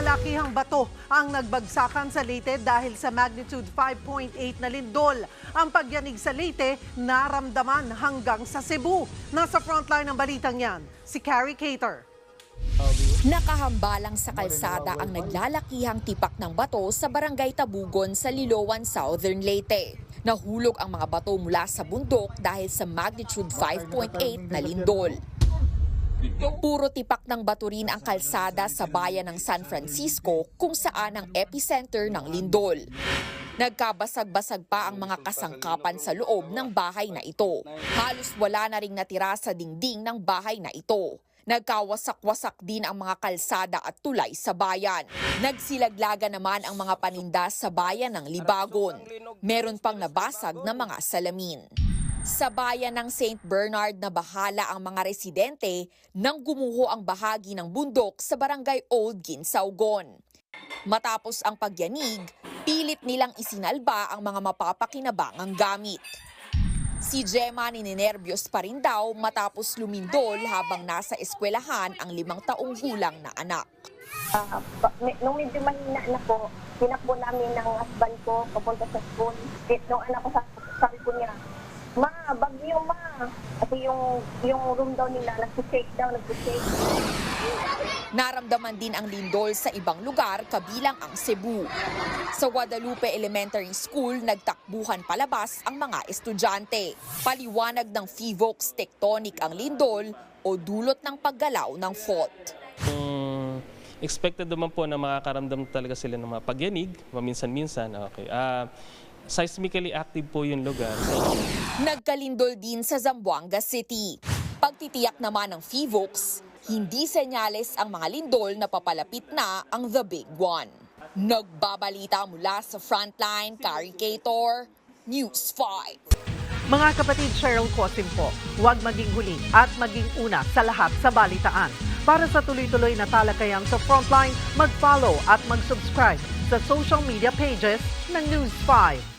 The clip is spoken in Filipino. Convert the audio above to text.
Malalakihang bato ang nagbagsakan sa Leyte dahil sa magnitude 5.8 na lindol. Ang pagyanig sa Leyte naramdaman hanggang sa Cebu. Nasa frontline ng balitang yan, si Carrie Cater. Nakahambalang sa kalsada ang naglalakihang tipak ng bato sa barangay Tabugon sa Liloan, Southern Leyte. Nahulog ang mga bato mula sa bundok dahil sa magnitude 5.8 na lindol. Puro tipak ng bato rin ang kalsada sa bayan ng San Francisco kung saan ang epicenter ng lindol. Nagkabasag-basag pa ang mga kasangkapan sa loob ng bahay na ito. Halos wala na ring natira sa dingding ng bahay na ito. Nagkawasak-wasak din ang mga kalsada at tulay sa bayan. Nagsilaglaga naman ang mga paninda sa bayan ng Libagon. Meron pang nabasag na mga salamin. Sa bayan ng St. Bernard na bahala ang mga residente nang gumuho ang bahagi ng bundok sa barangay Old Ginsaugon. Matapos ang pagyanig, pilit nilang isinalba ang mga mapapakinabangang gamit. Si Gemma ninenervyos pa rin daw matapos lumindol habang nasa eskwelahan ang limang taong gulang na anak. Me- nung medyo mahina na po, tinakbo namin ng husband ko papunta sa school. Eh, nung anak ko sa sabi ko niya, Kasi yung, yung room daw nila, nag-shake daw, nag-shake. Naramdaman din ang lindol sa ibang lugar kabilang ang Cebu. Sa Guadalupe Elementary School, nagtakbuhan palabas ang mga estudyante. Paliwanag ng FIVOX tectonic ang lindol o dulot ng paggalaw ng fault. Mm, expected naman po na makakaramdam talaga sila ng mga pagyanig, maminsan-minsan. Okay. Ah, seismically active po yung lugar. Nagkalindol din sa Zamboanga City. Pagtitiyak naman ng FIVOX, hindi senyales ang mga lindol na papalapit na ang The Big One. Nagbabalita mula sa Frontline, Caricator, News 5. Mga kapatid Cheryl Cosim po, huwag maging huli at maging una sa lahat sa balitaan. Para sa tuloy-tuloy na talakayan sa Frontline, mag-follow at mag-subscribe sa social media pages ng News 5.